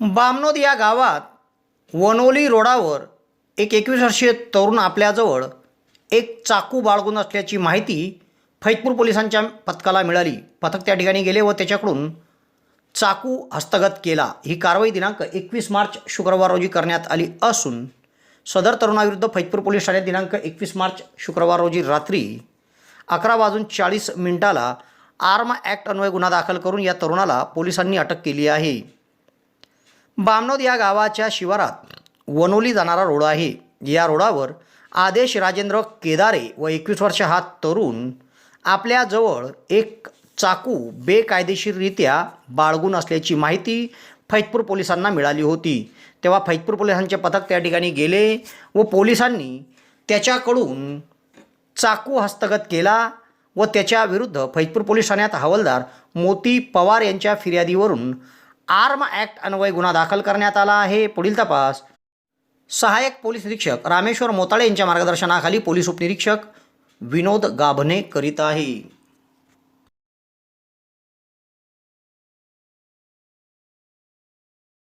बामनोद या गावात वनोली रोडावर एक एकवीस वर्षीय तरुण आपल्याजवळ एक चाकू बाळगून असल्याची माहिती फैजपूर पोलिसांच्या पथकाला मिळाली. पथक त्या ठिकाणी गेले व त्याच्याकडून चाकू हस्तगत केला. ही कारवाई दिनांक एकवीस मार्च शुक्रवार रोजी करण्यात आली असून सदर तरुणाविरुद्ध फैजपूर पोलीस ठाण्यात दिनांक एकवीस मार्च शुक्रवार रोजी रात्री अकरा वाजून चाळीस मिनिटाला आर्म ॲक्ट अन्वय गुन्हा दाखल करून या तरुणाला पोलिसांनी अटक केली आहे. बामनोद या गावाच्या शिवारात वनोली जाणारा रोड आहे. या रोडावर आदेश राजेंद्र केदारे व एकवीस वर्ष हा तरुण आपल्याजवळ एक चाकू बेकायदेशीररित्या बाळगून असल्याची माहिती फैजपूर पोलिसांना मिळाली होती. तेव्हा फैजपूर पोलिसांचे पथक त्या ठिकाणी गेले व पोलिसांनी त्याच्याकडून चाकू हस्तगत केला व त्याच्या विरुद्ध फैजपूर पोलीस ठाण्यात हवालदार मोती पवार यांच्या फिर्यादीवरून आर्म ॲक्ट अन्वय गुन्हा दाखल करण्यात आला आहे. पुढील तपास. सहाय्यक पोलीस निरीक्षक रामेश्वर मोताळे यांच्या मार्गदर्शनाखाली पोलीस उपनिरीक्षक विनोद गाभणे करीत आहे.